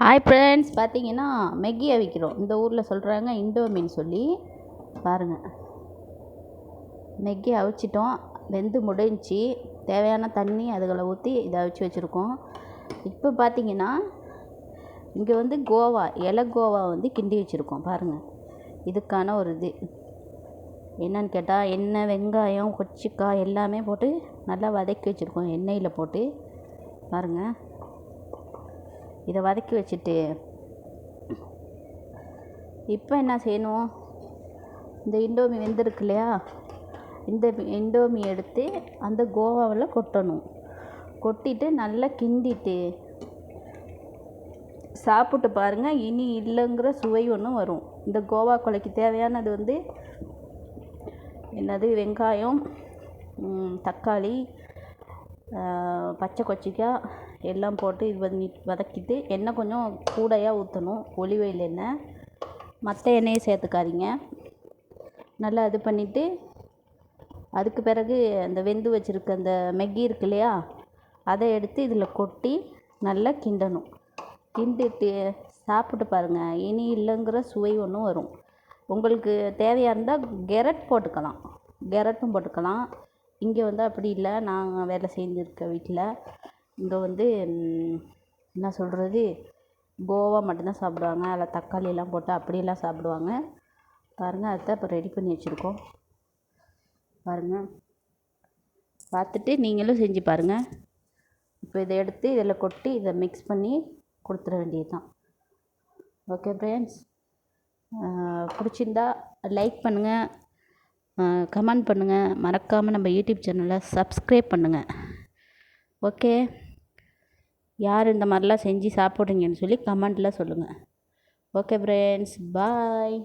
Hi friends பார்த்தீங்கன்னா மெக்கி அவிக்கிறோம் இந்த ஊரில் சொல்கிறாங்க இண்டோமின்னு சொல்லி. பாருங்கள் மெக்கி அவிச்சிட்டோம். வெந்து முடிஞ்சி. தேவையான தண்ணி அதுகளை ஊற்றி இதை அவிச்சு வச்சுருக்கோம். இப்போ பார்த்தீங்கன்னா இங்கே வந்து கோவா இலை கோவா வந்து கிண்டி வச்சுருக்கோம். பாருங்கள் இதுக்கான ஒரு இது. என்னன்னு கேட்டால் எண்ணெய் வெங்காயம் கொச்சிக்காய் எல்லாமே போட்டு நல்லா வதக்கி வச்சுருக்கோம். எண்ணெயில் போட்டு. பாருங்கள் இதை வதக்கி வச்சுட்டு இப்போ என்ன செய்யணும்? இந்த இண்டோமி வெந்திருக்கு இல்லையா? இந்த இண்டோமி எடுத்து அந்த கோவாவில் கொட்டணும். கொட்டிட்டு நல்லா கிண்டிட்டு சாப்பிட்டு பாருங்கள் இனி இல்லைங்கிற சுவை ஒன்றும் வரும். இந்த கோவா கொலைக்கு தேவையானது வந்து என்னது? வெங்காயம் தக்காளி பச்சை கொச்சிக்காய் எல்லாம் போட்டு இது பண்ணி வதக்கிட்டு எண்ணெய் கொஞ்சம் கூடையாக ஊற்றணும் ஒலிவ் ஆயில் எண்ணெய். மற்ற எண்ணெயை சேர்த்துக்காதீங்க. நல்லா இது பண்ணிவிட்டு அதுக்கு பிறகு அந்த வெந்து வச்சுருக்க அந்த மெக்கி இருக்கு இல்லையா அதை எடுத்து இதில் கொட்டி நல்லா கிண்டணும். கிண்டிட்டு சாப்பிட்டு பாருங்கள் இனி இல்லைங்கிற சுவை ஒன்றும் வரும். உங்களுக்கு தேவையாக இருந்தால் கெரட் போட்டுக்கலாம். கெரட்டும் போட்டுக்கலாம். இங்கே வந்து அப்படி இல்லை. நாங்கள் வேலை செஞ்சுருக்க வீட்டில். இங்கே வந்து என்ன சொல்கிறது கோவா மட்டும்தான் சாப்பிடுவாங்க. அதில் தக்காளியெல்லாம் போட்டு அப்படியெல்லாம் சாப்பிடுவாங்க. பாருங்கள் அதுதான் இப்போ ரெடி பண்ணி வச்சுருக்கோம். பாருங்கள் பார்த்துட்டு நீங்களும் செஞ்சு பாருங்கள் இப்போ இதை எடுத்து இதில் கொட்டி இதை மிக்ஸ் பண்ணி கொடுத்துட வேண்டியது தான் ஓகே ஃப்ரெண்ட்ஸ் பிடிச்சிருந்தா லைக் பண்ணுங்கள் கமெண்ட் பண்ணுங்கள் மறக்காமல் நம்ம யூடியூப் சேனலை சப்ஸ்கிரைப் பண்ணுங்கள் ஓகே யார் இந்த மாதிரிலாம் செஞ்சு சாப்பிட்றீங்கன்னு சொல்லி கமெண்ட்டில் சொல்லுங்கள் ஓகே ஃப்ரெண்ட்ஸ் பாய்